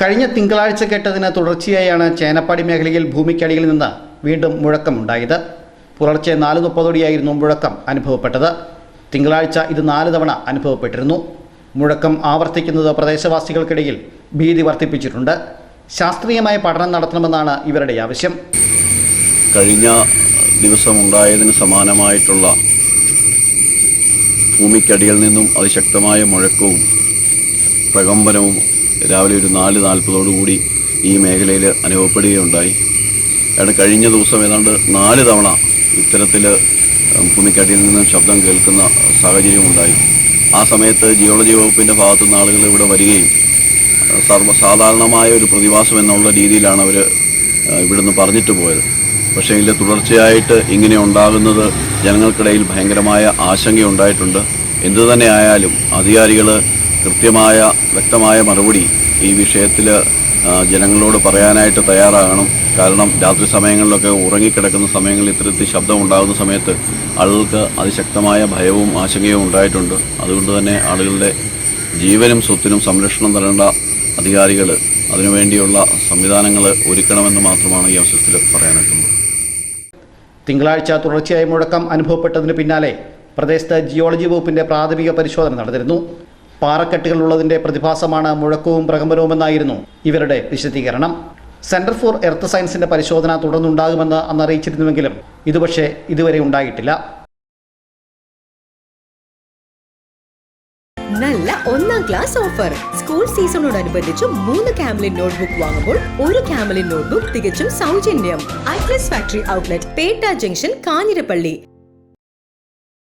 കഴിഞ്ഞ തിങ്കളാഴ്ച കേട്ടതിന് തുടർച്ചയായാണ് ചേനപ്പാടി മേഖലയിൽ ഭൂമിക്കടിയിൽ നിന്ന് വീണ്ടും മുഴക്കമുണ്ടായത്. പുലർച്ചെ നാല് മുപ്പതോടെയായിരുന്നു മുഴക്കം അനുഭവപ്പെട്ടത്. തിങ്കളാഴ്ച ഇത് നാല് തവണ അനുഭവപ്പെട്ടിരുന്നു. മുഴക്കം ആവർത്തിക്കുന്നത് പ്രദേശവാസികൾക്കിടയിൽ ഭീതി വർദ്ധിപ്പിച്ചിട്ടുണ്ട്. ശാസ്ത്രീയമായ പഠനം നടത്തണമെന്നാണ് ഇവരുടെ ആവശ്യം. കഴിഞ്ഞ ദിവസം ഉണ്ടായതിന് സമാനമായിട്ടുള്ള ഭൂമിക്കടിയിൽ നിന്നും അതിശക്തമായ മുഴക്കവും പ്രകമ്പനവും രാവിലെ ഒരു നാല് നാൽപ്പതോടുകൂടി ഈ മേഖലയിൽ അനുഭവപ്പെടുകയുണ്ടായി. അയാൾ കഴിഞ്ഞ ദിവസം ഏതാണ്ട് നാല് തവണ ഇത്തരത്തിൽ ഭൂമിക്കടിയിൽ നിന്നും ശബ്ദം കേൾക്കുന്ന സാഹചര്യമുണ്ടായി ആ സമയത്ത് ജിയോളജി വകുപ്പിന്റെ ഭാഗത്തുനിന്ന് ആളുകൾ ഇവിടെ വരികയും സർവസാധാരണമായ ഒരു പ്രതിഭാസം എന്നുള്ള രീതിയിലാണ് അവർ ഇവിടുന്ന് പറഞ്ഞിട്ട് പോയത്. പക്ഷേ ഇതിൽ തുടർച്ചയായിട്ട് ഇങ്ങനെ ഉണ്ടാകുന്നത് ജനങ്ങൾക്കിടയിൽ ഭയങ്കരമായ ആശങ്കയുണ്ടായിട്ടുണ്ട് എന്തു തന്നെ ആയാലും അധികാരികൾ കൃത്യമായ വ്യക്തമായ മറുപടി ഈ വിഷയത്തിൽ ജനങ്ങളോട് പറയാനായിട്ട് തയ്യാറാകണം. കാരണം രാത്രി സമയങ്ങളിലൊക്കെ ഉറങ്ങിക്കിടക്കുന്ന സമയങ്ങളിൽ ഇത്തരത്തിൽ ശബ്ദം ഉണ്ടാകുന്ന സമയത്ത് ആളുകൾക്ക് അതിശക്തമായ ഭയവും ആശങ്കയും ഉണ്ടായിട്ടുണ്ട്. അതുകൊണ്ട് തന്നെ ആളുകളുടെ ജീവനും സ്വത്തിനും സംരക്ഷണം തരേണ്ട അധികാരികൾ അതിനുവേണ്ടിയുള്ള സംവിധാനങ്ങൾ ഒരുക്കണമെന്ന് മാത്രമാണ് ഈ അവസരത്തിൽ പറയാനായിട്ടുള്ളത്. തിങ്കളാഴ്ച തുടർച്ചയായ മുഴക്കം അനുഭവപ്പെട്ടതിന് പിന്നാലെ പ്രദേശത്ത് ജിയോളജി വകുപ്പിന്റെ പ്രാഥമിക പരിശോധന നടന്നിരുന്നു. പാറക്കെട്ടുകൾ ഉള്ളതിന്റെ പ്രതിഭാസമാണ് മുഴക്കവും പ്രകമ്പനവുമെന്നായിരുന്നു ഇവരുടെ വിശദീകരണം. സെന്റർ ഫോർ എർത്ത് സയൻസിന്റെ പരിശോധന തുടർന്നുണ്ടാകുമെന്ന് അന്ന് അറിയിച്ചിരുന്നുവെങ്കിലും ഇത് ഇതുവരെ ഉണ്ടായിട്ടില്ല. നല്ല ഒന്നാം ക്ലാസ് ഓഫർ. സ്കൂൾ സീസണോടനുബന്ധിച്ച് മൂന്ന് കാമലിൻ നോട്ട്ബുക്ക് വാങ്ങുമ്പോൾ ഒരു കാമലിൻ നോട്ട്ബുക്ക് തികച്ചും സൗജന്യം. ഐക്ലസ് factory outlet Petta junction Kanjirappally.